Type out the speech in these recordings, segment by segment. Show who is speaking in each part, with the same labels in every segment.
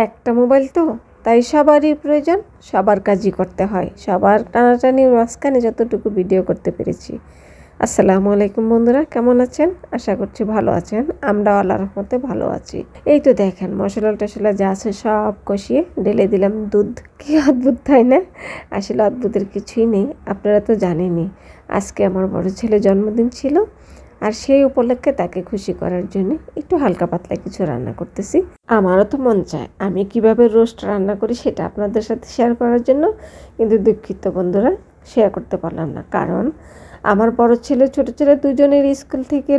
Speaker 1: একটা মোবাইল তো, তাই সবারই প্রয়োজন, সবার কাজই করতে হয়। সবার টানাটানির মাঝখানে যতটুকু ভিডিও করতে পেরেছি। আসসালামু আলাইকুম বন্ধুরা, কেমন আছেন? আশা করছি ভালো আছেন। আমরা আল্লাহর রহমতে ভালো আছি। এই তো দেখেন, মশলা টশলা যা আছে সব কষিয়ে ঢেলে দিলাম দুধ। কি অদ্ভুত, তাই না? আসলে অদ্ভুতের কিছুই নেই, আপনারা তো জানেনই। আজকে আমার বড় ছেলে জন্মদিন ছিল। আর সেই উপলক্ষে তাকে খুশি করার জন্য একটু হালকা পাতলা কিছু রান্না করতেছি। আমারও তো মন চায়। আমি কীভাবে রোস্ট রান্না করি সেটা আপনাদের সাথে শেয়ার করার জন্য, কিন্তু দুঃখিত বন্ধুরা শেয়ার করতে পারলাম না। কারণ আমার বড় ছেলে, ছোট ছেলে দুজনের স্কুল থেকে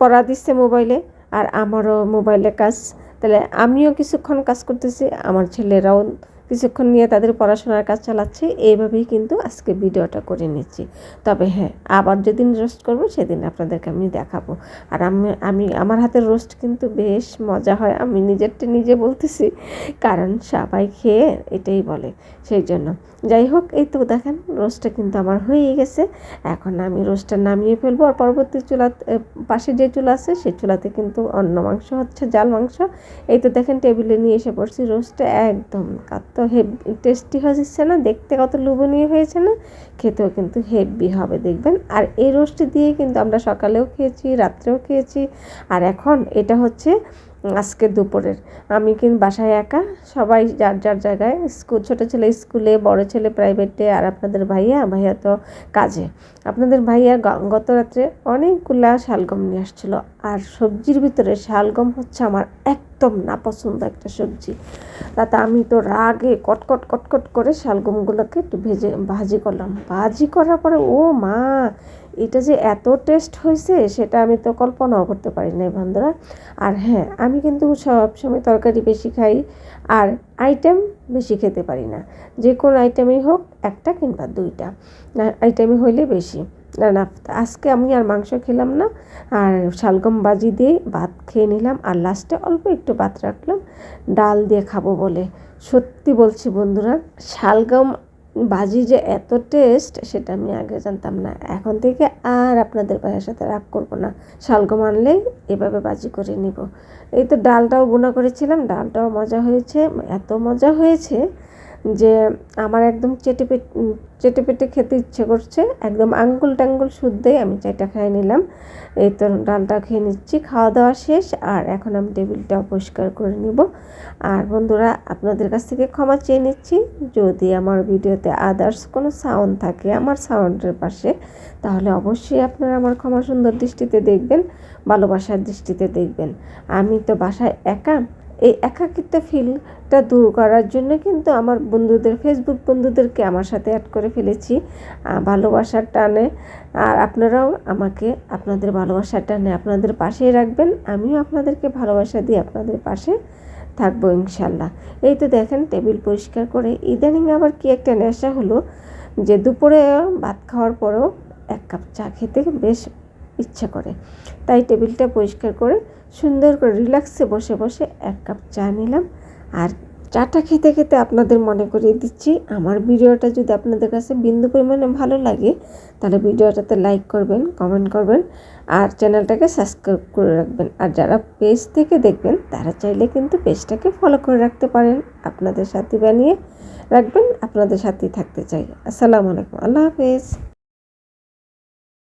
Speaker 1: পড়া দিচ্ছে মোবাইলে, আর আমারও মোবাইলে কাজ। তাহলে আমিও কিছুক্ষণ কাজ করতেছি, আমার ছেলেরাও কিছুক্ষণ নিয়ে তাদের পড়াশোনার কাজ চালাচ্ছে। এইভাবেই কিন্তু আজকে ভিডিওটা করে নিচ্ছি। তবে হ্যাঁ আবার যেদিন রোস্ট করব সেদিন আপনাদেরকে আমি দেখাবো। আর আমি আমি, আমার হাতের রোস্ট কিন্তু বেশ মজা হয়, আমি নিজেরটা নিজে বলতেছি। কারণ সবাই খেয়ে এটাই বলে, সেই জন্য। যাই হোক, এই তো দেখেন রোস্টটা কিন্তু আমার হয়ে গেছে। এখন আমি রোস্টটা নামিয়ে ফেলব। আর পরবর্তী চুলা পাশে যে চুলা আছে সেই চুলাতে কিন্তু অন্য মাংস হচ্ছে, জাল মাংস। এই তো দেখেন, টেবিলে নিয়ে এসে পড়ছি। রোস্টটা একদম কত হেভি টেস্টি হয়েছে না, দেখতে কত লোভনীয় হয়েছে না, খেতেও কিন্তু হেভি হবে, দেখবেন। আর এই রোস্টটি দিয়ে কিন্তু আমরা সকালেও খেয়েছি, রাত্রেও খেয়েছি। আর এখন এটা হচ্ছে আজকে দুপুরের। আমি কিন্তু বাসায় একা? সবাই যার যার জায়গায়। স্কুল ছোটো ছেলে স্কুলে, বড় ছেলে প্রাইভেটে, আর আপনাদের ভাইয়া ভাইয়া তো কাজে। আপনাদের ভাইয়া গত রাত্রে অনেকগুলা শালগম নিয়ে আসছিল। আর সবজির ভিতরে শালগম হচ্ছে আমার একদম না পছন্দ একটা সবজি। তাতে আমি তো রাগে কটকট কটকট করে শালগমগুলোকে একটু ভেজে ভাজি করলাম। ভাজি করার পরে, ও মা! এটা যে এত টেস্ট হয়েছে, সেটা আমি তো কল্পনাও করতে পারি না বন্ধুরা। আর হ্যাঁ আমি কিন্তু সব সময় তরকারি বেশি খাই আর আইটেম বেশি খেতে পারি না। যে কোনো আইটেমই হোক, একটা কিংবা দুইটা। আইটেমই হইলে বেশি। না না, আজকে আমি আর মাংস খেলাম না। আর শালগম বাজি দিয়ে ভাত খেয়ে নিলাম। আর লাস্টে অল্প একটু ভাত রাখলাম। ডাল দিয়ে খাব বলে। সত্যি বলছি বন্ধুরা, শালগম বাজি যে এত টেস্ট সেটা আমি আগে জানতাম না। এখন থেকে আর আপনাদের ভাইয়ের সাথে রাগ করব না। শালগম আনলেই এভাবে বাজি করে নিব। এই তো ডালটাও বোনা করেছিলাম, ডালটাও মজা হয়েছে, এত মজা হয়েছে যে আমার একদম চেটে পেট চেটে পেটে খেতে ইচ্ছে করছে। একদম আঙ্গুল টাঙ্গুল শুদ্ধই আমি চাইটা খেয়ে নিলাম। এই তো ডালটা খেয়ে নিচ্ছি। খাওয়া দাওয়া শেষ। আর এখন আমি টেবিলটা পরিষ্কার করে নিব। আর বন্ধুরা, আপনাদের কাছ থেকে ক্ষমা চেয়ে নিচ্ছি। যদি আমার ভিডিওতে আদার্স কোনো সাউন্ড থাকে আমার সাউন্ডের পাশে, তাহলে অবশ্যই আপনারা আমার ক্ষমা সুন্দর দৃষ্টিতে দেখবেন, ভালোবাসার দৃষ্টিতে দেখবেন। আমি তো বাসায় একা এই একাকিত্ব ফিলটা দূর করার জন্য কিন্তু আমার বন্ধুদের ফেসবুক বন্ধুদেরকে আমার সাথে অ্যাড করে ফেলেছি ভালোবাসার টানে। আর আপনারাও আমাকে আপনাদের ভালোবাসার টানে আপনাদের পাশেই রাখবেন। আমিও আপনাদেরকে ভালোবাসা দিয়ে আপনাদের পাশে থাকব ইনশাল্লাহ। এই তো দেখেন, টেবিল পরিষ্কার করে ইদানিং আবার কি একটা নেশা হলো যে দুপুরে ভাত খাওয়ার পরেও এক কাপ চা খেতে বেশ ইচ্ছা করে। তাই টেবিলটা পরিষ্কার করে সুন্দর করে রিল্যাক্সে বসে বসে এক কাপ চা নিলাম। আর চাটা খেতে খেতে আপনাদের মনে করিয়ে দিচ্ছি, আমার ভিডিওটা যদি আপনাদের কাছে বিন্দু পরিমাণে ভালো লাগে, তাহলে ভিডিওটাতে লাইক করবেন কমেন্ট করবেন, আর চ্যানেলটাকে সাবস্ক্রাইব করে রাখবেন। আর যারা পেজ থেকে দেখবেন, তারা চাইলে কিন্তু পেজটাকে ফলো করে রাখতে পারেন। আপনাদের সাথে বানিয়ে রাখবেন, আপনাদের সাথেই থাকতে চাই। আসসালামু আলাইকুম, আল্লাহ হাফেজ।